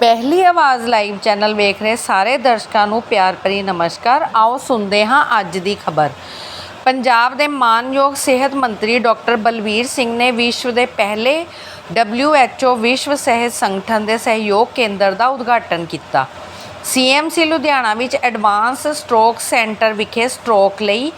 ਪਹਿਲੀ ਆਵਾਜ਼ live channel ਵੇਖ ਰਹੇ ਸਾਰੇ ਦਰਸ਼ਕਾਂ ਨੂੰ ਪਿਆਰ ਭਰੀ ਨਮਸਕਾਰ। ਆਓ ਸੁਣਦੇ ਹਾਂ ਅੱਜ ਦੀ ਖਬਰ। ਪੰਜਾਬ ਦੇ ਮਾਨਯੋਗ ਸਿਹਤ ਮੰਤਰੀ ਡਾਕਟਰ ਬਲਵੀਰ ਸਿੰਘ ਨੇ ਵਿਸ਼ਵ ਦੇ ਪਹਿਲੇ WHO ਵਿਸ਼ਵ ਸਿਹਤ ਸੰਗਠਨ ਦੇ ਸਹਿਯੋਗ ਕੇਂਦਰ ਦਾ ਉਦਘਾਟਨ ਕੀਤਾ। ਸੀਐਮਸੀ ਲੁਧਿਆਣਾ ਵਿੱਚ ਐਡਵਾਂਸ ਸਟ੍ਰੋਕ ਸੈਂਟਰ ਵਿਖੇ ਸਟ੍ਰੋਕ ਲਈ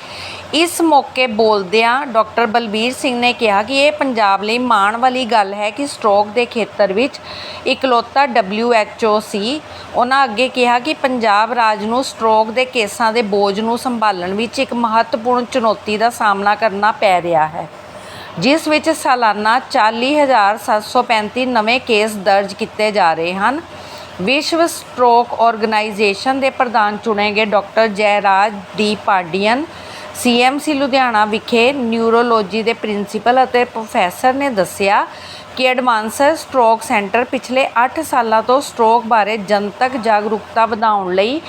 ਇਸ ਮੌਕੇ ਬੋਲਦਿਆਂ ਡਾਕਟਰ ਬਲਬੀਰ ਸਿੰਘ ਨੇ ਕਿਹਾ ਕਿ ਇਹ ਪੰਜਾਬ ਲਈ ਮਾਣ ਵਾਲੀ ਗੱਲ ਹੈ ਕਿ ਸਟ੍ਰੋਕ ਦੇ ਖੇਤਰ ਵਿੱਚ ਇਕਲੌਤਾ WHO ਸੀ। ਉਹਨਾਂ ਅੱਗੇ ਕਿਹਾ ਕਿ ਪੰਜਾਬ ਰਾਜ ਨੂੰ ਸਟ੍ਰੋਕ ਦੇ ਕੇਸਾਂ ਦੇ ਬੋਝ ਨੂੰ ਸੰਭਾਲਣ ਵਿੱਚ ਇੱਕ ਮਹੱਤਵਪੂਰਨ ਚੁਣੌਤੀ ਦਾ ਸਾਹਮਣਾ ਕਰਨਾ ਪੈ ਰਿਹਾ ਹੈ, ਜਿਸ ਵਿੱਚ ਸਾਲਾਨਾ 40735 ਨਵੇਂ ਕੇਸ ਦਰਜ ਕੀਤੇ ਜਾ ਰਹੇ ਹਨ। ਵਿਸ਼ਵ ਸਟ੍ਰੋਕ ਆਰਗੇਨਾਈਜੇਸ਼ਨ ਦੇ ਪ੍ਰਧਾਨ ਚੁਣੇ ਗਏ doctor Jairaj D Pandian, CMC Ludhiana ਵਿਖੇ ਨਿਊਰੋਲੋਜੀ ਦੇ ਪ੍ਰਿੰਸੀਪਲ ਅਤੇ ਪ੍ਰੋਫੈਸਰ ਨੇ ਦੱਸਿਆ ਕਿ ਐਡਵਾਂਸਰ ਸਟ੍ਰੋਕ ਸੈਂਟਰ ਪਿਛਲੇ 8 ਸਾਲਾਂ ਤੋਂ ਸਟ੍ਰੋਕ ਬਾਰੇ ਜਨਤਕ ਜਾਗਰੂਕਤਾ ਵਧਾਉਣ ਲਈ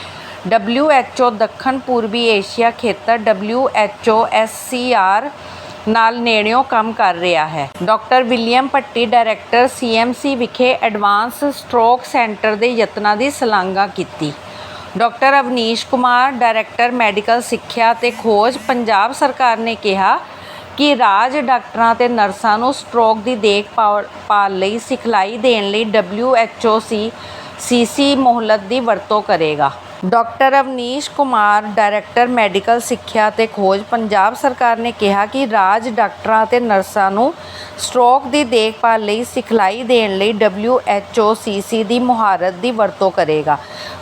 WHO ਦੱਖਣ ਪੂਰਬੀ ਏਸ਼ੀਆ ਖੇਤਰ WHO SCR ਨਾਲ ਨੇੜਿਓਂ ਕੰਮ ਕਰ ਰਿਹਾ ਹੈ। Doctor William Bhatti, director CMC ਵਿਖੇ ਐਡਵਾਂਸ ਸਟ੍ਰੋਕ ਸੈਂਟਰ ਦੇ ਯਤਨਾਂ ਦੀ ਸ਼ਲਾਘਾ ਕੀਤੀ। Doctor Avneesh Kumar, director medical ਸਿੱਖਿਆ ਤੇ ਖੋਜ, ਪੰਜਾਬ ਸਰਕਾਰ ਨੇ ਕਿਹਾ ਕਿ ਰਾਜ ਡਾਕਟਰਾਂ ਤੇ ਨਰਸਾਂ ਨੂੰ ਸਟ੍ਰੋਕ ਦੀ ਦੇਖਭਾਲ ਲਈ ਸਿਖਲਾਈ ਦੇਣ ਲਈ WHO ਸੀ ਸੀਸੀ ਮੋਹਲਤ ਦੀ ਵਰਤੋਂ ਕਰੇਗਾ। Doctor Avneesh Kumar, director medical ਸਿੱਖਿਆ ਤੇ ਖੋਜ, ਪੰਜਾਬ ਸਰਕਾਰ ਨੇ ਕਿਹਾ ਕਿ ਰਾਜ ਡਾਕਟਰਾਂ ਅਤੇ ਨਰਸਾਂ ਨੂੰ ਸਟ੍ਰੋਕ ਦੀ ਦੇਖਭਾਲ ਲਈ ਸਿਖਲਾਈ ਦੇਣ ਲਈ WHO ਸੀਸੀ ਦੀ ਮੁਹਾਰਤ ਦੀ ਵਰਤੋਂ ਕਰੇਗਾ।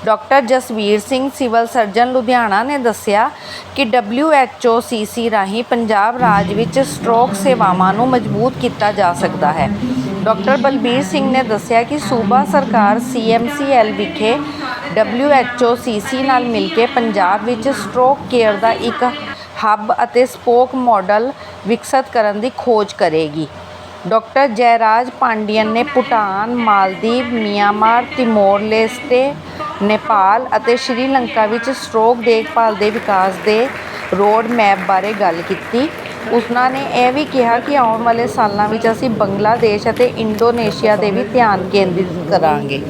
Doctor Jasvir Singh, civil surgeon Ludhiana ਨੇ ਦੱਸਿਆ ਕਿ WHO ਸੀਸੀ ਰਾਹੀਂ ਪੰਜਾਬ ਰਾਜ ਵਿੱਚ ਸਟ੍ਰੋਕ ਸੇਵਾਵਾਂ ਨੂੰ ਮਜ਼ਬੂਤ ਕੀਤਾ ਜਾ ਸਕਦਾ ਹੈ। ਡਾਕਟਰ ਬਲਬੀਰ ਸਿੰਘ ਨੇ ਦੱਸਿਆ ਕਿ ਸੂਬਾ ਸਰਕਾਰ ਸੀਐਮਸੀਐਲ ਵਿਖੇ WHO ਸੀਸੀ ਨਾਲ ਮਿਲ ਕੇ ਪੰਜਾਬ ਵਿੱਚ ਸਟ੍ਰੋਕ ਕੇਅਰ ਦਾ ਇੱਕ ਹੱਬ ਅਤੇ ਸਪੋਕ ਮਾਡਲ ਵਿਕਸਤ ਕਰਨ ਦੀ ਖੋਜ ਕਰੇਗੀ। ਡਾਕਟਰ ਜੈਰਾਜ ਪਾਂਡੀਅਨ ਨੇ Bhutan, Maldives, Myanmar, Timor Leste Nepal ਅਤੇ ਸ਼੍ਰੀਲੰਕਾ ਵਿੱਚ ਸਟ੍ਰੋਕ ਦੇਖਭਾਲ ਦੇ ਵਿਕਾਸ ਦੇ ਰੋਡ ਮੈਪ ਬਾਰੇ ਗੱਲ ਕੀਤੀ। ਉਸਨਾਂ ਨੇ ਇਹ ਵੀ ਕਿਹਾ ਕਿ ਆਉਣ ਵਾਲੇ ਸਾਲਾਂ ਵਿੱਚ ਅਸੀਂ ਬੰਗਲਾਦੇਸ਼ ਅਤੇ ਇੰਡੋਨੇਸ਼ੀਆ ਦੇ ਵੀ ਧਿਆਨ ਕੇਂਦਰਿਤ ਕਰਾਂਗੇ।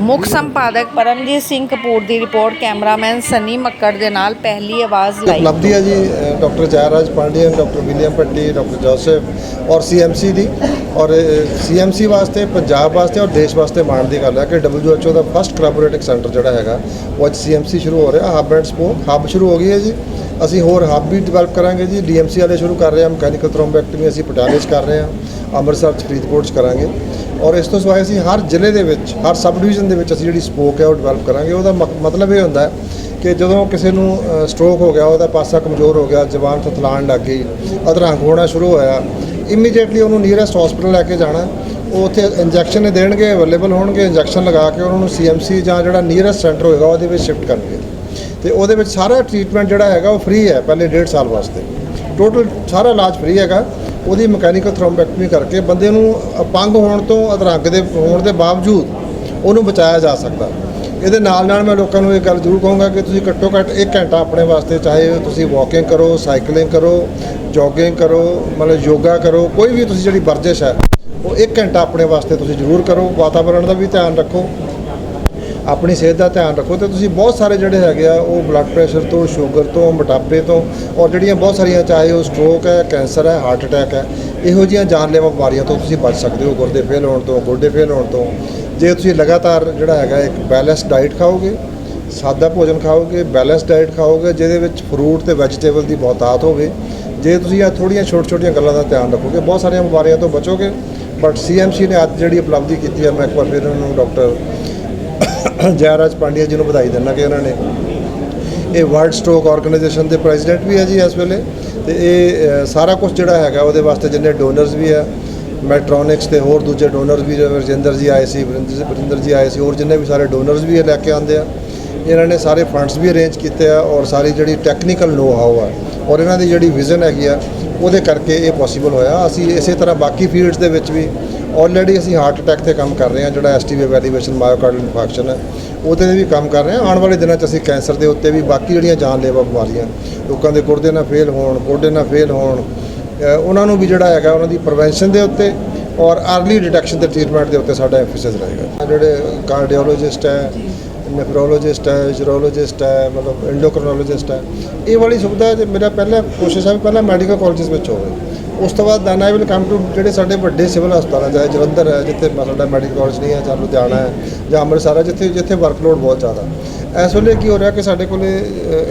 ਮੁੱਖ ਸੰਪਾਦਕ ਪਰਮਜੀਤ ਸਿੰਘ ਕਪੂਰ ਦੀ ਰਿਪੋਰਟ ਕੈਮਰਾਮੈਨ ਸਨੀ ਮੱਕੜ ਦੇ ਨਾਲ ਪਹਿਲੀ ਆਵਾਜ਼ ਲਾਈ। ਉਪਲਬਧੀ ਹੈ ਜੀ doctor Jairaj Pandian doctor William Patti doctor Joseph ਔਰ ਸੀਐਮਸੀ ਦੀ। ਔਰ ਸੀਐਮਸੀ ਵਾਸਤੇ ਪੰਜਾਬ ਵਾਸਤੇ ਔਰ ਦੇਸ਼ ਵਾਸਤੇ ਮਾਣ ਦੀ ਗੱਲ ਹੈ ਕਿ WHO ਦਾ ਫਸਟ ਕੋਲੈਬੋਰੇਟਿਵ ਸੈਂਟਰ ਜਿਹੜਾ ਹੈਗਾ ਉਹ ਅੱਜ ਸੀਐਮਸੀ ਸ਼ੁਰੂ ਹੋ ਰਿਹਾ ਹੱਬ ਐਂਡ ਸਪੋਕ ਹੱਬ ਸ਼ੁਰੂ ਹੋ ਗਈ ਹੈ ਜੀ। ਅਸੀਂ ਹੋਰ ਹੱਬ ਵੀ ਡਿਵੈਲਪ ਕਰਾਂਗੇ ਜੀ ਡੀਐਮਸੀ ਵਾਲੇ ਸ਼ੁਰੂ ਕਰ ਰਹੇ ਹਾਂ ਮਕੈਨੀਕਲ ਥ੍ਰੋਮਬੈਕਟਮੀ ਅਸੀਂ ਪਟਿਆਲੇ 'ਚ ਕਰ ਰਹੇ ਹਾਂ ਅੰਮ੍ਰਿਤਸਰ 'ਚ ਫਰੀਦਕੋਟ 'ਚ ਕਰਾਂਗੇ। ਔਰ ਇਸ ਤੋਂ ਸਿਵਾਏ ਅਸੀਂ ਹਰ ਜ਼ਿਲ੍ਹੇ ਦੇ ਵਿੱਚ, ਹਰ ਸਬ ਡਿਵੀਜ਼ਨ ਦੇ ਵਿੱਚ ਅਸੀਂ ਜਿਹੜੀ ਸਪੋਕ ਹੈ ਉਹ ਡਿਵੈਲਪ ਕਰਾਂਗੇ। ਉਹਦਾ ਮਕ- ਮਤਲਬ ਇਹ ਹੁੰਦਾ ਹੈ ਕਿ ਜਦੋਂ ਕਿਸੇ ਨੂੰ ਸਟ੍ਰੋਕ ਹੋ ਗਿਆ, ਉਹਦਾ ਪਾਸਾ ਕਮਜ਼ੋਰ ਹੋ ਗਿਆ, ਜ਼ਬਾਨ ਥਥਲਾਣ ਲੱਗ ਗਈ, ਅਧਰੰਗ ਹੋਣਾ ਸ਼ੁਰੂ ਹੋਇਆ ਇਮੀਡੀਏਟਲੀ ਉਹਨੂੰ ਨੀਅਰੈਸਟ ਹਸਪੀਟਲ ਲੈ ਕੇ ਜਾਣਾ, ਉਹ ਉੱਥੇ ਇੰਜੈਕਸ਼ਨ ਦੇਣਗੇ ਅਵੇਲੇਬਲ ਹੋਣਗੇ ਇੰਜੈਕਸ਼ਨ ਲਗਾ ਕੇ ਉਹਨਾਂ ਨੂੰ ਸੀਐਮਸੀ ਜਾਂ ਜਿਹੜਾ ਨੀਅਰੈਸਟ ਸੈਂਟਰ ਹੋਏਗਾ, ਉਹਦੇ ਵਿੱਚ ਸ਼ਿਫਟ ਕਰਨਗੇ। ਤੇ ਉਹਦੇ ਵਿੱਚ ਸਾਰਾ ਟ੍ਰੀਟਮੈਂਟ ਜਿਹੜਾ ਹੈਗਾ ਉਹ ਫ੍ਰੀ ਹੈ, ਪਹਿਲੇ ਡੇਢ ਸਾਲ ਵਾਸਤੇ। ਟੋਟਲ ਸਾਰਾ ਇਲਾਜ ਫ੍ਰੀ ਹੈਗਾ। ਉਹਦੀ ਮਕੈਨੀਕਲ ਥ੍ਰੋਮਬੈਕਟਮੀ ਕਰਕੇ ਬੰਦੇ ਨੂੰ ਅਪੰਗ ਹੋਣ ਤੋਂ ਅਧਰੰਗ ਦੇ, ਹੋਣ ਦੇ ਬਾਵਜੂਦ ਉਹਨੂੰ ਬਚਾਇਆ ਜਾ ਸਕਦਾ। ਇਹਦੇ ਨਾਲ ਨਾਲ ਮੈਂ ਲੋਕਾਂ ਨੂੰ ਇਹ ਗੱਲ ਜ਼ਰੂਰ ਕਹੂੰਗਾ ਕਿ ਤੁਸੀਂ ਘੱਟੋ ਘੱਟ 1 ਘੰਟਾ ਆਪਣੇ ਵਾਸਤੇ ਚਾਹੇ ਤੁਸੀਂ ਵਾਕਿੰਗ ਕਰੋ ਸਾਈਕਲਿੰਗ ਕਰੋ ਜੋਗਿੰਗ ਕਰੋ, ਮਤਲਬ ਯੋਗਾ ਕਰੋ, ਕੋਈ ਵੀ ਤੁਸੀਂ ਜਿਹੜੀ ਵਰਜਿਸ਼ ਹੈ, ਉਹ 1 ਘੰਟਾ ਆਪਣੇ ਵਾਸਤੇ ਤੁਸੀਂ ਜ਼ਰੂਰ ਕਰੋ। ਵਾਤਾਵਰਣ ਦਾ ਵੀ ਧਿਆਨ ਰੱਖੋ। ਆਪਣੀ ਸਿਹਤ ਦਾ ਧਿਆਨ ਰੱਖੋ ਤੇ ਤੁਸੀਂ ਬਹੁਤ ਸਾਰੇ ਜਿਹੜੇ ਹੈਗੇ ਆ, ਉਹ ਬਲੱਡ ਪ੍ਰੈਸ਼ਰ ਤੋਂ ਸ਼ੂਗਰ ਤੋਂ, ਮੋਟਾਪੇ ਤੋਂ, ਔਰ ਜਿਹੜੀਆਂ ਬਹੁਤ ਸਾਰੀਆਂ, ਚਾਹੇ ਉਹ ਸਟ੍ਰੋਕ ਹੈ ਕੈਂਸਰ ਹੈ ਹਾਰਟ ਅਟੈਕ ਹੈ, ਇਹੋ ਜਿਹੀਆਂ ਜਾਨਲੇਵਾ ਬਿਮਾਰੀਆਂ ਤੋਂ ਤੁਸੀਂ ਬਚ ਸਕਦੇ ਹੋ, ਗੁਰਦੇ ਫੇਲ ਹੋਣ ਤੋਂ, ਗੋਡੇ ਫੇਲ ਹੋਣ ਤੋਂ। ਜੇ ਤੁਸੀਂ ਲਗਾਤਾਰ ਜਿਹੜਾ ਹੈਗਾ, ਇੱਕ ਬੈਲੈਂਸ ਡਾਈਟ ਖਾਓਗੇ, ਸਾਦਾ ਭੋਜਨ ਖਾਓਗੇ ਬੈਲੈਂਸ ਡਾਈਟ ਖਾਓਗੇ, ਜਿਹਦੇ ਵਿੱਚ ਫਰੂਟ ਤੇ ਵੈਜੀਟੇਬਲ ਦੀ ਬਹੁਤਾਤ ਹੋਵੇ, ਜੇ ਤੁਸੀਂ ਇਹ ਥੋੜੀਆਂ ਛੋਟ-ਛੋਟੀਆਂ ਗੱਲਾਂ ਦਾ ਧਿਆਨ ਰੱਖੋਗੇ, ਬਹੁਤ ਸਾਰੀਆਂ ਬਿਮਾਰੀਆਂ ਤੋਂ ਬਚੋਗੇ। ਬਟ ਸੀਐਮਸੀ ਨੇ ਅੱਜ ਜਿਹੜੀ ਉਪਲਬਧੀ ਕੀਤੀ ਹੈ, ਮੈਂ ਇੱਕ ਵਾਰ ਫਿਰ ਉਹਨਾਂ ਨੂੰ ਡਾਕਟਰ ਜੈਰਾਜ ਪਾਂਡਿਆ ਜੀ ਨੂੰ ਵਧਾਈ ਦਿੰਦਾ ਕਿ ਉਹਨਾਂ ਨੇ। ਇਹ ਵਰਲਡ ਸਟ੍ਰੋਕ ਆਰਗੇਨਾਈਜੇਸ਼ਨ ਦੇ ਪ੍ਰੈਜ਼ੀਡੈਂਟ ਵੀ ਹੈ ਜੀ ਇਸ ਵੇਲੇ। ਤੇ ਇਹ ਸਾਰਾ ਕੁਝ ਜਿਹੜਾ ਹੈਗਾ ਉਹਦੇ ਵਾਸਤੇ ਜਿੰਨੇ ਡੋਨਰਸ ਵੀ ਆ, ਮੈਟ੍ਰੋਨਿਕਸ ਤੇ ਹੋਰ ਦੂਜੇ ਡੋਨਰਸ ਵੀ ਜਿਵੇਂ ਰਜਿੰਦਰ ਜੀ ਆਏ ਸੀ ਵਰਿੰਦਰ ਵਰਿੰਦਰ ਜੀ ਆਏ ਸੀ, ਹੋਰ ਜਿੰਨੇ ਵੀ ਸਾਰੇ ਡੋਨਰਸ ਵੀ ਲੈ ਕੇ ਆਉਂਦੇ ਆ। ਇਹਨਾਂ ਨੇ ਸਾਰੇ ਫੰਡਸ ਵੀ ਅਰੇਂਜ ਕੀਤੇ ਆ ਔਰ ਸਾਰੀ ਜਿਹੜੀ ਟੈਕਨੀਕਲ ਨੋ ਹਾਊ ਆ ਔਰ ਇਹਨਾਂ ਦੀ ਜਿਹੜੀ ਵਿਜ਼ਨ ਹੈਗੀ ਆ, ਉਹਦੇ ਕਰਕੇ ਇਹ ਪੋਸੀਬਲ ਹੋਇਆ। ਅਸੀਂ ਇਸੇ ਤਰ੍ਹਾਂ ਬਾਕੀ ਫੀਲਡਸ ਦੇ ਵਿੱਚ ਵੀ ਆਲਰੇਡੀ ਅਸੀਂ ਹਾਰਟ ਅਟੈਕ ਤੇ ਕੰਮ ਕਰ ਰਹੇ ਹਾਂ, ਜਿਹੜਾ ਐਸਟੀਵੀ ਵੈਲੀਵੇਸ਼ਨ ਮਾਇਓਕਾਰਡਲ ਇਨਫੈਕਸ਼ਨ ਹੈ, ਉਹਦੇ ਤੇ ਵੀ ਕੰਮ ਕਰ ਰਹੇ ਹਾਂ। ਆਉਣ ਵਾਲੇ ਦਿਨਾਂ 'ਚ ਅਸੀਂ ਕੈਂਸਰ ਦੇ ਉੱਤੇ ਵੀ ਬਾਕੀ ਜਿਹੜੀਆਂ ਜਾਨਲੇਵਾ ਬਿਮਾਰੀਆਂ, ਲੋਕਾਂ ਦੇ ਗੁਰਦੇ ਨਾਲ ਫੇਲ ਹੋਣ, ਗੋਡੇ ਨਾਲ ਫੇਲ ਹੋਣ ਉਹਨਾਂ ਨੂੰ ਵੀ ਜਿਹੜਾ ਹੈਗਾ, ਉਹਨਾਂ ਦੀ ਪ੍ਰੀਵੈਂਸ਼ਨ ਦੇ ਉੱਤੇ ਔਰ अर्ਲੀ ਡਿਟੈਕਸ਼ਨ ਤੇ ਟ੍ਰੀਟਮੈਂਟ ਦੇ ਉੱਤੇ ਸਾਡਾ ਐਮਫੈਸਿਸ ਰਹੇਗਾ। ਜਿਹੜੇ ਕਾਰਡੀਓਲੋਜਿਸਟ ਹੈ ਨੈਫਰੋਲੋਜਿਸਟ ਹੈ ਯੂਰੋਲੋਜਿਸਟ ਹੈ, ਮਤਲਬ ਐਂਡੋਕ੍ਰਿਨੋਲੋਜਿਸਟ ਹੈ, ਇਹ ਵਾਲੀ ਸੁਵਿਧਾ ਜੇ ਮੇਰਾ ਪਹਿਲਾ ਕੋਸ਼ਿਸ਼ ਹੈ ਵੀ ਪਹਿਲਾਂ ਮੈਡੀਕਲ ਕਾਲਜਸ ਵਿੱਚ ਹੋਵੇ। ਉਸ ਤੋਂ ਬਾਅਦ then I will come to ਜਿਹੜੇ ਸਾਡੇ ਵੱਡੇ ਸਿਵਲ ਹਸਪਤਾਲ ਹੈ ਚਾਹੇ ਜਲੰਧਰ ਹੈ, ਜਿੱਥੇ ਸਾਡਾ ਮੈਡੀਕਲ ਕਾਲਜ ਨਹੀਂ ਹੈ, ਜਾਂ ਲੁਧਿਆਣਾ ਹੈ, ਜਾਂ ਅੰਮ੍ਰਿਤਸਰ ਹੈ, ਜਿੱਥੇ ਜਿੱਥੇ ਵਰਕਲੋਡ ਬਹੁਤ ਜ਼ਿਆਦਾ। ਇਸ ਵੇਲੇ ਕੀ ਹੋ ਰਿਹਾ ਕਿ ਸਾਡੇ ਕੋਲੇ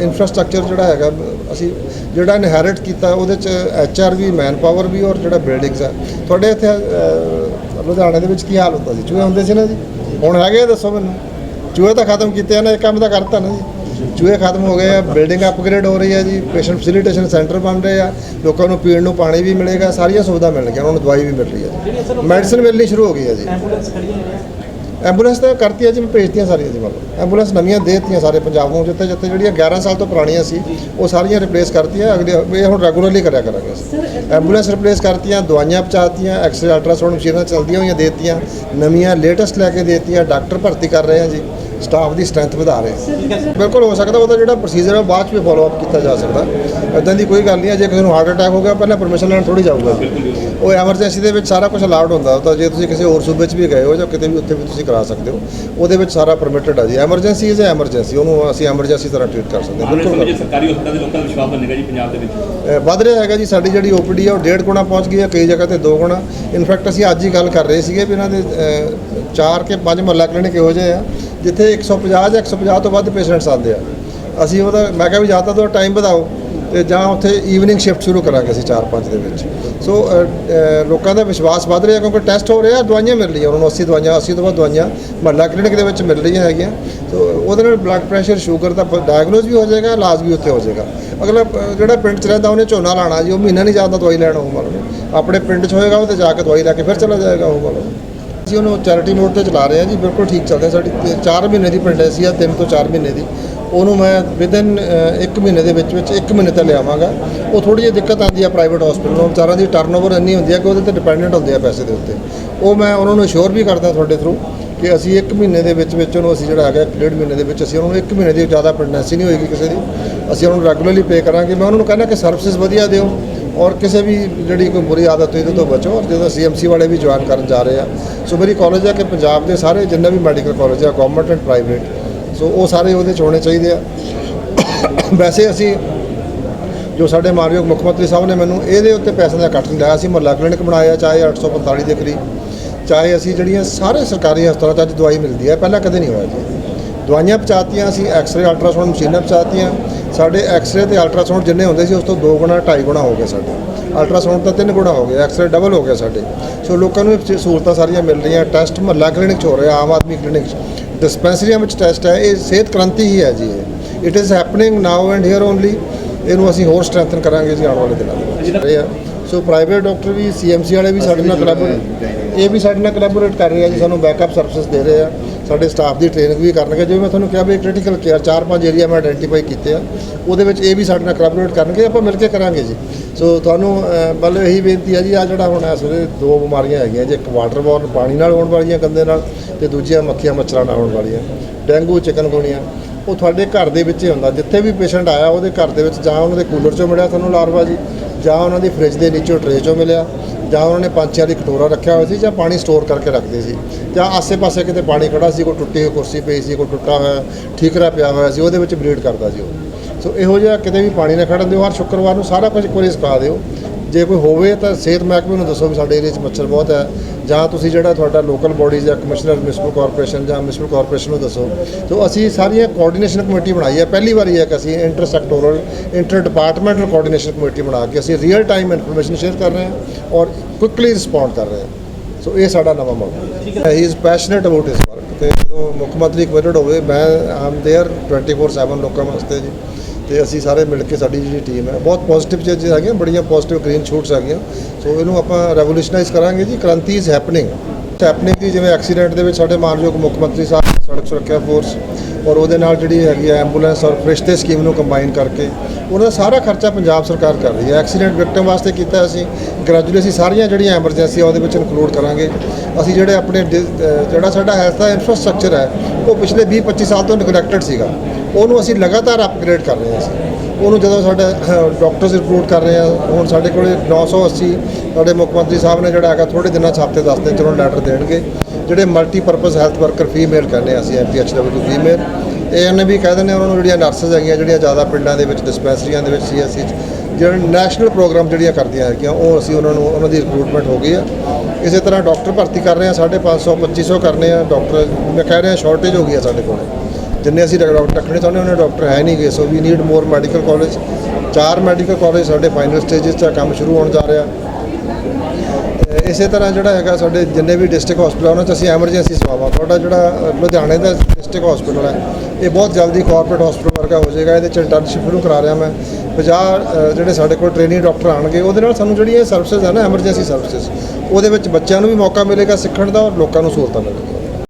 ਇਨਫਰਾਸਟ੍ਰਕਚਰ ਜਿਹੜਾ ਹੈਗਾ, ਅਸੀਂ ਜਿਹੜਾ ਇਨਹੈਰਿਟ ਕੀਤਾ, ਉਹਦੇ ਚ ਐਚ ਆਰ ਵੀ ਮੈਨ ਪਾਵਰ ਵੀ ਔਰ ਜਿਹੜਾ ਬਿਲਡਿੰਗਸ ਹੈ। ਤੁਹਾਡੇ ਇੱਥੇ ਲੁਧਿਆਣੇ ਦੇ ਵਿੱਚ ਕੀ ਹਾਲ ਹੁੰਦਾ ਸੀ? ਚੂਹੇ ਹੁੰਦੇ ਸੀ ਨਾ ਜੀ? ਹੁਣ ਹੈਗੇ ਦੱਸੋ ਮੈਨੂੰ। ਚੂਹੇ ਤਾਂ ਖਤਮ ਕੀਤੇ ਨੇ ਇਹ ਕੰਮ ਤਾਂ ਕਰਤਾ ਨਾ ਜੀ। ਚੂਹੇ ਖਤਮ ਹੋ ਗਏ ਆ ਬਿਲਡਿੰਗ ਅਪਗ੍ਰੇਡ ਹੋ ਰਹੀ ਹੈ ਜੀ ਪੇਸ਼ੈਂਟ ਫੈਸਿਲਿਟੇਸ਼ਨ ਸੈਂਟਰ ਬਣ ਰਹੇ ਆ ਲੋਕਾਂ ਨੂੰ ਪੀਣ ਨੂੰ ਪਾਣੀ ਵੀ ਮਿਲੇਗਾ ਸਾਰੀਆਂ ਸੁਵਿਧਾ ਮਿਲਣਗੀਆਂ ਉਹਨਾਂ ਨੂੰ ਦਵਾਈ ਵੀ ਮਿਲ ਰਹੀ ਹੈ ਮੈਡੀਸਨ ਮਿਲਣੀ ਸ਼ੁਰੂ ਹੋ ਗਈ ਹੈ ਜੀ। ਐਂਬੂਲੈਂਸ ਤਾਂ ਕਰਤੀ ਹੈ ਜੀ ਮੈਂ ਭੇਜਤੀਆਂ ਸਾਰੀਆਂ ਜੀ ਮਤਲਬ ਐਂਬੂਲੈਂਸ ਨਵੀਆਂ ਦੇ ਦਿੱਤੀਆਂ ਸਾਰੇ ਪੰਜਾਬ ਨੂੰ ਜਿੱਥੇ ਜਿੱਥੇ ਜਿਹੜੀਆਂ 11 ਸਾਲ ਤੋਂ ਪੁਰਾਣੀਆਂ ਸੀ ਉਹ ਸਾਰੀਆਂ ਰਿਪਲੇਸ ਕਰਤੀਆਂ ਅਗਲੇ ਇਹ ਹੁਣ ਰੈਗੂਲਰਲੀ ਕਰਿਆ ਕਰਾਂਗੇ ਐਂਬੂਲੈਂਸ ਰਿਪਲੇਸ ਕਰਤੀਆਂ ਦਵਾਈਆਂ ਪਹੁੰਚਾਤੀਆਂ ਐਕਸਰੇ ਅਲਟਰਾਸਾਊਂਡ ਮਸ਼ੀਨਾਂ ਚੱਲਦੀਆਂ ਹੋਈਆਂ ਦਿੱਤੀਆਂ ਨਵੀਆਂ ਲੇਟੈਸਟ ਲੈ ਕੇ ਦਿੱਤੀਆਂ ਡਾਕਟਰ ਭਰਤੀ ਕਰ ਰਹੇ ਆ ਜੀ। ਸਟਾਫ ਦੀ ਸਟਰੈਂਥ ਵਧਾ ਰਹੇ ਆ ਬਿਲਕੁਲ ਹੋ ਸਕਦਾ ਉਹਦਾ ਜਿਹੜਾ ਪ੍ਰੋਸੀਜਰ ਹੈ ਬਾਅਦ ਚ ਵੀ ਫਾਲੋ ਅਪ ਕੀਤਾ ਜਾ ਸਕਦਾ। ਇਦਾਂ ਦੀ ਕੋਈ ਗੱਲ ਨਹੀਂ ਹੈ ਜੇ ਕਿਸੇ ਨੂੰ ਹਾਰਟ ਅਟੈਕ ਹੋ ਗਿਆ ਪਹਿਲਾਂ ਪਰਮਿਸ਼ਨ ਲੈਣ ਥੋੜੀ ਜਾਊਗਾ। ਉਹ ਐਮਰਜੈਂਸੀ ਦੇ ਵਿੱਚ ਸਾਰਾ ਕੁਝ ਅਲਾਉਡ ਹੁੰਦਾ ਤਾਂ ਜੇ ਤੁਸੀਂ ਕਿਸੇ ਹੋਰ ਸੂਬੇ 'ਚ ਵੀ ਗਏ ਹੋ ਜਾਂ ਕਿਤੇ ਵੀ ਉੱਥੇ ਵੀ ਤੁਸੀਂ ਕਰਾ ਸਕਦੇ ਹੋ ਉਹਦੇ ਵਿੱਚ ਸਾਰਾ ਪਰਮਿਟਡ ਹੈ ਜੀ। ਐਮਰਜੈਂਸੀ ਇਜ਼ ਐਮਰਜੈਂਸੀ ਉਹਨੂੰ ਅਸੀਂ ਐਮਰਜੈਂਸੀ ਤਰ੍ਹਾਂ ਟ੍ਰੀਟ ਕਰ ਸਕਦੇ ਹਾਂ। ਬਿਲਕੁਲ ਸਰਕਾਰੀ ਹਸਪਤਾਲ ਦੇ ਲੋਕਾਂ ਦਾ ਵਿਸ਼ਵਾਸ ਬਣੇਗਾ ਜੀ ਪੰਜਾਬ ਦੇ ਵਿੱਚ? ਵੱਧ ਰਿਹਾ ਹੈਗਾ ਜੀ ਸਾਡੀ ਜਿਹੜੀ ਓਪੀਡੀ ਹੈ ਉਹ ਡੇਢ ਗੁਣਾ ਪਹੁੰਚ ਗਈ ਹੈ ਕਈ ਜਗ੍ਹਾ ਤੇ ਦੋ ਗੁਣਾ। ਇਨਫੈਕਟ ਅਸੀਂ ਅੱਜ ਹੀ ਗੱਲ ਕਰ ਰਹੇ ਸੀਗੇ ਵੀ ਇਹਨਾਂ ਦੇ ਅ, ਚਾਰ ਕੇ ਪੰਜ ਮਹੱਲਾ ਕਲੀਨਿਕ ਇਹੋ ਜਿਹੇ ਆ। ਜਿੱਥੇ 150 ਜਾਂ 150 ਤੋਂ ਵੱਧ ਪੇਸ਼ੈਂਟਸ ਆਉਂਦੇ ਆ। ਅਸੀਂ ਉਹਦਾ ਮੈਂ ਕਿਹਾ ਵੀ ਜਾਂ ਤਾਂ ਤੁਹਾਡਾ ਟਾਈਮ ਵਧਾਓ ਤੇ ਜਾਂ ਉੱਥੇ ਈਵਨਿੰਗ ਸ਼ਿਫਟ ਸ਼ੁਰੂ ਕਰਾਂਗੇ ਅਸੀਂ 4-5 ਦੇ ਵਿੱਚ। ਸੋ ਲੋਕਾਂ ਦਾ ਵਿਸ਼ਵਾਸ ਵੱਧ ਰਿਹਾ ਕਿਉਂਕਿ ਟੈਸਟ ਹੋ ਰਿਹਾ, ਦਵਾਈਆਂ ਮਿਲ ਰਹੀਆਂ। ਉਹਨਾਂ ਨੂੰ 80 ਦਵਾਈਆਂ 80 ਤੋਂ ਵੱਧ ਦਵਾਈਆਂ ਮਹੱਲਾ ਕਲੀਨਿਕ ਦੇ ਵਿੱਚ ਮਿਲ ਰਹੀਆਂ ਹੈਗੀਆਂ। ਸੋ ਉਹਦੇ ਨਾਲ ਬਲੱਡ ਪ੍ਰੈਸ਼ਰ ਸ਼ੂਗਰ ਦਾ ਡਾਇਗਨੋਸ ਵੀ ਹੋ ਜਾਏਗਾ, ਇਲਾਜ ਵੀ ਉੱਥੇ ਹੋ ਜਾਏਗਾ। ਅਗਲਾ ਜਿਹੜਾ ਪਿੰਡ 'ਚ ਰਹਿੰਦਾ, ਉਹਨੇ ਝੋਨਾ ਲਾਣਾ ਜੀ। ਉਹ ਮਹੀਨਾ ਨਹੀਂ ਜਾਂਦਾ ਦਵਾਈ ਲੈਣ, ਉਹ ਮਤਲਬ। ਆਪਣੇ ਪਿੰਡ 'ਚ ਹੋਏਗਾ ਉਹ ਤੇ ਜਾ ਕੇ ਦਵਾਈ ਲੈ ਕੇ ਫਿਰ ਚਲਾ ਜਾਏਗਾ, ਉਹ ਮਤਲਬ। ਅਸੀਂ ਉਹਨੂੰ ਚੈਰਿਟੀ ਮੋਡ ਤੇ ਚਲਾ ਰਹੇ ਹਾਂ ਜੀ, ਬਿਲਕੁਲ ਠੀਕ ਚੱਲ ਰਿਹਾ ਸਾਡੀ 4 ਮਹੀਨੇ ਦੀ ਪ੍ਰੈਗਨੈਂਸੀ ਆ 3 ਤੋਂ 4 ਮਹੀਨੇ ਦੀ। ਉਹਨੂੰ ਮੈਂ ਵਿਦਨ 1 ਮਹੀਨੇ ਦੇ ਵਿੱਚ ਵਿੱਚ 1 ਮਹੀਨੇ ਤੇ ਲਿਆਵਾਂਗਾ। ਉਹ ਥੋੜੀ ਜਿਹੀ ਦਿੱਕਤ ਆਉਂਦੀ ਆ ਪ੍ਰਾਈਵੇਟ ਹਸਪੀਟਲ ਨੂੰ ਵਿਚਾਰਾਂ ਦੀ ਟਰਨਓਵਰ ਇੰਨੀ ਹੁੰਦੀ ਆ ਕਿ ਉਹਦੇ ਤੇ ਡਿਪੈਂਡੈਂਟ ਹੁੰਦੇ ਆ ਪੈਸੇ ਦੇ ਉੱਤੇ। ਉਹ ਮੈਂ ਉਹਨਾਂ ਨੂੰ ਅਸ਼ੋਰ ਵੀ ਕਰਦਾ ਤੁਹਾਡੇ ਥਰੂ ਕਿ ਅਸੀਂ 1 ਮਹੀਨੇ ਦੇ ਵਿੱਚ ਵਿੱਚ ਉਹਨੂੰ ਅਸੀਂ ਜਿਹੜਾ ਹੈਗਾ, ਇੱਕ ਡੇਢ ਮਹੀਨੇ ਦੇ ਵਿੱਚ ਅਸੀਂ ਉਹਨੂੰ ਨੂੰ 1 ਮਹੀਨੇ ਦੀ ਜ਼ਿਆਦਾ ਪ੍ਰੈਗਨੈਂਸੀ ਨਹੀਂ ਹੋਏਗੀ ਕਿਸੇ ਦੀ। ਅਸੀਂ ਉਹਨੂੰ ਰੈਗੂਲਰਲੀ ਪੇ ਕਰਾਂਗੇ। ਮੈਂ ਉਹਨਾਂ ਨੂੰ ਕਹਿੰਦਾ ਕਿ ਸਰਵਿਸਿਜ਼ ਵਧੀਆ ਦਿਓ। ਔਰ ਕਿਸੇ ਵੀ ਜਿਹੜੀ ਕੋਈ ਬੁਰੀ ਆਦਤ ਹੋਈ ਇਹਦੇ ਤੋਂ ਬਚੋ ਔਰ ਜਦੋਂ ਸੀਐਮਸੀ ਵਾਲੇ ਵੀ ਜੁਆਇਨ ਕਰਨ ਜਾ ਰਹੇ ਆ। ਸੋ ਮੇਰੀ ਕਾਲਜ ਆ ਕਿ ਪੰਜਾਬ ਦੇ ਸਾਰੇ ਜਿੰਨੇ ਵੀ ਮੈਡੀਕਲ ਕਾਲਜ ਆ ਗਵਰਨਮੈਂਟ ਐਂਡ ਪ੍ਰਾਈਵੇਟ ਸੋ ਉਹ ਸਾਰੇ ਉਹਦੇ ਚ ਹੋਣੇ ਚਾਹੀਦੇ ਆ। ਵੈਸੇ ਅਸੀਂ ਜੋ ਸਾਡੇ ਮਾਨਯੋਗ ਮੁੱਖ ਮੰਤਰੀ ਸਾਹਿਬ ਨੇ ਮੈਨੂੰ ਇਹਦੇ ਉੱਤੇ ਪੈਸੇ ਦਾ ਇਕੱਠ ਨਹੀਂ ਲਾਇਆ ਸੀ ਮੁਹੱਲਾ ਕਲੀਨਿਕ ਬਣਾਇਆ, ਚਾਹੇ 845 ਦੇ ਕਰੀਬ, ਚਾਹੇ ਅਸੀਂ ਜਿਹੜੀਆਂ ਸਾਰੇ ਸਰਕਾਰੀ ਹਸਪਤਾਲਾਂ 'ਚ ਅੱਜ ਦਵਾਈ ਮਿਲਦੀ ਹੈ ਪਹਿਲਾਂ ਕਦੇ ਨਹੀਂ ਹੋਇਆ ਜੀ। ਦਵਾਈਆਂ ਪਹੁੰਚਾਤੀਆਂ, ਅਸੀਂ ਐਕਸ-ਰੇ ਅਲਟਰਾਸਾਊਂਡ ਮਸ਼ੀਨਾਂ ਪਹੁੰਚਾਤੀਆਂ ਸਾਡੇ ਐਕਸ-ਰੇ ਤੇ ਅਲਟਰਾਸਾਊਂਡ ਜਿੰਨੇ ਹੁੰਦੇ ਸੀ ਉਸ ਤੋਂ 2 ਗੁਣਾ 2.5 ਗੁਣਾ ਹੋ ਗਏ ਸਾਡੇ। ਅਲਟਰਾਸਾਊਂਡ ਤਾਂ 3 ਗੁਣਾ ਹੋ ਗਿਆ ਐਕਸ-ਰੇ ਡਬਲ ਹੋ ਗਿਆ ਸਾਡੇ। ਸੋ ਲੋਕਾਂ ਨੂੰ ਇਹ ਸਹੂਲਤਾਂ ਸਾਰੀਆਂ ਮਿਲ ਰਹੀਆਂ ਟੈਸਟ ਮਹੱਲਾ ਕਲੀਨਿਕ 'ਚ ਹੋ ਰਿਹਾ ਆਮ ਆਦਮੀ ਕਲੀਨਿਕ 'ਚ ਡਿਸਪੈਂਸਰੀਆਂ ਵਿੱਚ ਟੈਸਟ ਹੈ ਇਹ ਸਿਹਤ ਕ੍ਰਾਂਤੀ ਹੀ ਹੈ ਜੀ ਇਹ। It is happening now and here only ਇਹਨੂੰ ਅਸੀਂ ਹੋਰ ਸਟਰੈਂਥਨ ਕਰਾਂਗੇ ਜੀ ਆਉਣ ਵਾਲੇ ਦਿਨਾਂ ਦੇ। ਸੋ ਪ੍ਰਾਈਵੇਟ ਡਾਕਟਰ ਵੀ ਸੀਐਮਸੀ ਵਾਲੇ ਵੀ ਸਾਡੇ ਨਾਲ ਕੋਲੈਬੋਰੇਟ ਇਹ ਵੀ ਸਾਡੇ ਨਾਲ ਕੋਲੈਬੋਰੇਟ ਕਰ ਰਹੇ ਆ ਜੀ ਸਾਨੂੰ ਬੈਕਅਪ ਸਰਵਿਸ ਦੇ ਰਹੇ ਆ। ਸਾਡੇ ਸਟਾਫ ਦੀ ਟ੍ਰੇਨਿੰਗ ਵੀ ਕਰਨਗੇ। ਜਿਵੇਂ ਮੈਂ ਤੁਹਾਨੂੰ ਕਿਹਾ ਵੀ ਕ੍ਰਿਟੀਕਲ ਕੇਅਰ ਚਾਰ ਪੰਜ ਏਰੀਆ ਮੈਂ ਆਇਡੈਂਟੀਫਾਈ ਕੀਤੇ ਆ। ਉਹਦੇ ਵਿੱਚ ਇਹ ਵੀ ਸਾਡੇ ਨਾਲ ਕੋਲੈਬੋਰੇਟ ਕਰਨਗੇ, ਆਪਾਂ ਮਿਲ ਕੇ ਕਰਾਂਗੇ ਜੀ। ਸੋ ਤੁਹਾਨੂੰ ਮਤਲਬ ਇਹੀ ਬੇਨਤੀ ਆ ਜੀ ਆ ਜਿਹੜਾ ਹੁਣ ਇਸ ਵੇਲੇ ਦੋ ਬਿਮਾਰੀਆਂ ਹੈਗੀਆਂ ਜੀ, ਇੱਕ ਵਾਟਰ ਬੋਰਨ ਪਾਣੀ ਨਾਲ ਹੋਣ ਵਾਲੀਆਂ ਗੰਦੇ ਨਾਲ, ਤੇ ਦੂਜੀਆਂ ਮੱਖੀਆਂ ਮੱਛਰਾਂ ਨਾਲ ਹੋਣ ਵਾਲੀਆਂ। ਡੇਂਗੂ ਚਿਕਨਗੁਨੀਆ ਉਹ ਤੁਹਾਡੇ ਘਰ ਦੇ ਵਿੱਚ ਹੀ ਹੁੰਦਾ। ਜਿੱਥੇ ਵੀ ਪੇਸ਼ੈਂਟ ਆਇਆ, ਉਹਦੇ ਘਰ ਦੇ ਵਿੱਚ ਜਾਂ ਉਹਨਾਂ ਦੇ ਕੂਲਰ 'ਚੋਂ ਮਿਲਿਆ ਤੁਹਾਨੂੰ ਲਾਰਵਾ ਜੀ। ਜਾਂ ਉਹਨਾਂ ਦੀ ਫ੍ਰਿਜ ਦੇ ਨੀਚੋਂ ਟਰੇ 'ਚੋਂ ਮਿਲਿਆ, ਜਾਂ ਉਹਨਾਂ ਨੇ ਪੰਛੀਆਂ ਦੀ ਕਟੋਰਾ ਰੱਖਿਆ ਹੋਇਆ ਸੀ, ਜਾਂ ਪਾਣੀ ਸਟੋਰ ਕਰਕੇ ਰੱਖਦੇ ਸੀ। ਜਾਂ ਆਸੇ-ਪਾਸੇ ਕਿਤੇ ਪਾਣੀ ਖੜਾ ਸੀ, ਕੋਈ ਟੁੱਟੀ ਹੋਈ ਕੁਰਸੀ ਪਈ ਸੀ, ਕੋਈ ਟੁੱਟਾ ਹੋਇਆ, ਠੀਕਰਾ ਪਿਆ ਹੋਇਆ ਸੀ, ਉਹਦੇ ਵਿੱਚ ਬਰੀਡ ਕਰਦਾ ਸੀ ਉਹ। ਸੋ ਇਹੋ ਜਿਹਾ ਕਿਤੇ ਵੀ ਪਾਣੀ ਨਾ ਖੜਨ ਦਿਓ, ਹਰ ਸ਼ੁੱਕਰਵਾਰ ਨੂੰ ਸਾਰਾ ਕੁਝ ਇੱਕ ਵਾਰੀ ਸਿਖਾ ਦਿਓ। ਜੇ ਕੋਈ ਹੋਵੇ ਤਾਂ ਸਿਹਤ ਮਹਿਕਮੇ ਨੂੰ ਦੱਸੋ ਵੀ ਸਾਡੇ ਏਰੀਆ 'ਚ ਮੱਛਰ ਬਹੁਤ ਹੈ ਜਾਂ ਤੁਸੀਂ ਜਿਹੜਾ ਤੁਹਾਡਾ ਲੋਕਲ ਬੋਡੀਜ਼ ਜਾਂ ਕਮਿਸ਼ਨਰ ਮਿਊਨਿਸਪਲ ਕਾਰਪੋਰੇਸ਼ਨ ਜਾਂ ਮਿਊਨਿਸਪਲ ਕਾਰਪੋਰੇਸ਼ਨ ਨੂੰ ਦੱਸੋ ਤੋਂ ਅਸੀਂ ਸਾਰੀਆਂ ਕੋਆਰਡੀਨੇਸ਼ਨ ਕਮੇਟੀ ਬਣਾਈ ਹੈ ਪਹਿਲੀ ਵਾਰੀ ਹੈ ਕਿ ਅਸੀਂ inter sectoral inter departmental coordination committee ਬਣਾ ਕੇ ਅਸੀਂ ਰੀਅਲ ਟਾਈਮ ਇਨਫੋਰਮੇਸ਼ਨ ਸ਼ੇਅਰ ਕਰ ਰਹੇ ਹਾਂ ਔਰ ਕੁਇਕਲੀ ਰਿਸਪੌਂਡ ਕਰ ਰਹੇ ਹਾਂ ਸੋ ਇਹ ਸਾਡਾ ਨਵਾਂ ਮੌਕਾ ਹੈ he is passionate about his work ਤੇ ਜਦੋਂ ਮੁੱਖ ਮੰਤਰੀ ਕਮਿਟਡ ਹੋਵੇ ਮੈਂ ਆਮ देयर 24/7 ਲੋਕਾਂ ਵਾਸਤੇ ਜੀ ਤੇ ਅਸੀਂ ਸਾਰੇ ਮਿਲ ਕੇ ਸਾਡੀ ਜਿਹੜੀ ਟੀਮ ਹੈ, ਬਹੁਤ ਪੋਜ਼ਿਟਿਵ ਚੀਜ਼ਾਂ ਹੈਗੀਆਂ ਬੜੀਆਂ ਪੋਜ਼ਿਟਿਵ ਗ੍ਰੀਨ ਸ਼ੂਟਸ ਹੈਗੀਆਂ ਸੋ ਇਹਨੂੰ ਆਪਾਂ ਰੈਵੋਲੂਸ਼ਨਾਈਜ਼ ਕਰਾਂਗੇ ਜੀ। ਕ੍ਰਾਂਤੀ ਇਜ਼ ਹੈਪਨਿੰਗ ਹੈਪਨਿੰਗ ਦੀ ਜਿਵੇਂ ਐਕਸੀਡੈਂਟ ਦੇ ਵਿੱਚ ਸਾਡੇ ਮਾਨਯੋਗ ਮੁੱਖ ਮੰਤਰੀ ਸਾਹਿਬ ਸੜਕ ਸੁਰੱਖਿਆ ਫੋਰਸ ਔਰ ਉਹਦੇ ਨਾਲ ਜਿਹੜੀ ਹੈਗੀ ਹੈ ਐਂਬੂਲੈਂਸ ਔਰ ਫਰਿਸ਼ਤੇ ਸਕੀਮ ਨੂੰ ਕੰਬਾਈਨ ਕਰਕੇ ਉਹਨਾਂ ਦਾ ਸਾਰਾ ਖਰਚਾ ਪੰਜਾਬ ਸਰਕਾਰ ਕਰ ਰਹੀ ਹੈ। ਐਕਸੀਡੈਂਟ ਵਿਕਟਮ ਵਾਸਤੇ ਕੀਤਾ ਅਸੀਂ। ਗ੍ਰੈਜੂਅਲੀ ਅਸੀਂ ਸਾਰੀਆਂ ਜਿਹੜੀਆਂ ਐਮਰਜੈਂਸੀ ਆ, ਉਹਦੇ ਵਿੱਚ ਇਨਕਲੂਡ ਕਰਾਂਗੇ। ਅਸੀਂ ਜਿਹੜੇ ਆਪਣੇ ਡਿ- ਜਿਹੜਾ ਸਾਡਾ ਹੈਲਥ ਦਾ ਇਨਫਰਾਸਟ੍ਰਕਚਰ ਹੈ, ਉਹ ਪਿਛਲੇ 20 25 ਸਾਲ ਤੋਂ ਨੈਗਲੈਕਟਡ ਸੀਗਾ। ਉਹਨੂੰ ਅਸੀਂ ਲਗਾਤਾਰ ਅਪਗ੍ਰੇਡ ਕਰ ਰਹੇ ਹਾਂ ਅਸੀਂ। ਉਹਨੂੰ ਜਦੋਂ ਸਾਡੇ ਡਾਕਟਰਸ ਰਿਕਰੂਟ ਕਰ ਰਹੇ ਆ, ਹੁਣ ਸਾਡੇ ਕੋਲੇ 980 ਸਾਡੇ ਮੁੱਖ ਮੰਤਰੀ ਸਾਹਿਬ ਨੇ ਜਿਹੜਾ ਹੈਗਾ ਥੋੜੇ ਦਿਨਾਂ 'ਚ ਹਫ਼ਤੇ 10 ਦਿਨ ਚ ਉਹਨਾਂ ਲੈਟਰ ਦੇਣਗੇ। ਜਿਹੜੇ ਮਲਟੀਪਰਪਸ ਹੈਲਥ ਵਰਕਰ ਫੀਮੇਲ ਕਹਿੰਦੇ ਆ ਅਸੀਂ ਐਮਪੀਐਚਡਬਲਯੂ ਫੀਮੇਲ ਇਹ ਇਹਨੇ ਵੀ ਕਹਿ ਦਿੰਦੇ ਆ, ਉਹਨਾਂ ਨੂੰ ਜਿਹੜੀਆਂ ਨਰਸਸ ਹੈਗੀਆਂ, ਜਿਹੜੀਆਂ ਜ਼ਿਆਦਾ ਪਿੰਡਾਂ ਦੇ ਵਿੱਚ ਡਿਸਪੈਂਸਰੀਆਂ ਦੇ ਵਿੱਚ ਸੀਐਸਸੀ ਜਿਹੜੇ ਨੈਸ਼ਨਲ ਪ੍ਰੋਗਰਾਮ ਜਿਹੜੀਆਂ ਕਰਦੀਆਂ ਹੈਗੀਆਂ, ਉਹ ਅਸੀਂ ਉਹਨਾਂ ਨੂੰ, ਉਹਨਾਂ ਦੀ ਰਿਕਰੂਟਮੈਂਟ ਹੋ ਗਈ ਆ। ਇਸੇ ਤਰ੍ਹਾਂ ਡਾਕਟਰ ਭਰਤੀ ਕਰ ਰਹੇ ਆ 550 2500 ਕਰਨੇ ਆ। ਡਾਕਟਰ ਮੈਂ ਕਹਿ ਰਿਹਾ ਸ਼ਾਰਟੇਜ ਹੋ ਗਈ ਆ ਸਾਡੇ ਕੋਲ। ਜਿੰਨੇ ਅਸੀਂ ਡਾਕਟਰ ਰੱਖਣੇ ਚਾਹੁੰਦੇ ਉਹਨੇ ਡਾਕਟਰ ਹੈ ਨਹੀਂ ਗੇ so we need more medical college ਚਾਰ ਮੈਡੀਕਲ ਕਾਲਜ ਸਾਡੇ ਫਾਈਨਲ ਸਟੇਜਸ 'ਚ ਕੰਮ ਸ਼ੁਰੂ ਹੋਣ ਜਾ ਰਿਹਾ। ਤੇ ਇਸੇ ਤਰ੍ਹਾਂ ਜਿਹੜਾ ਹੈਗਾ ਸਾਡੇ ਜਿੰਨੇ ਵੀ ਡਿਸਟ੍ਰਿਕਟ ਹਸਪੀਟਲ ਉਹਨਾਂ 'ਚ ਅਸੀਂ ਐਮਰਜੈਂਸੀ ਸੇਵਾਵਾਂ। ਤੁਹਾਡਾ ਜਿਹੜਾ ਲੁਧਿਆਣੇ ਦਾ ਡਿਸਟ੍ਰਿਕਟ ਹਸਪੀਟਲ ਹੈ, ਇਹ ਬਹੁਤ ਜਲਦੀ ਕਾਰਪੋਰੇਟ ਹਸਪੀਟਲ ਵਰਗਾ ਹੋ ਜਾਏਗਾ, ਇਹਦੇ 'ਚ ਇੰਟਰਨਸ਼ਿਪ ਸ਼ੁਰੂ ਕਰਾ ਰਿਹਾ ਮੈਂ। 50 ਜਿਹੜੇ ਸਾਡੇ ਕੋਲ ਟ੍ਰੇਨਿੰਗ ਡਾਕਟਰ ਆਣਗੇ ਉਹਦੇ ਨਾਲ ਸਾਨੂੰ ਜਿਹੜੀ ਇਹ ਸਰਵਿਸਿਜ਼ ਹੈ ਨਾ ਐਮਰਜੈਂਸੀ ਸਰਵਿਸਿਜ਼ ਉਹਦੇ ਵਿੱਚ ਬੱਚਿਆਂ ਨੂੰ ਵੀ ਮੌਕਾ ਮਿਲੇਗਾ ਸਿੱਖਣ ਦਾ ਔਰ ਲੋਕਾਂ ਨੂੰ ਸਹੂਲਤਾਂ ਮਿਲਣਗੀਆਂ।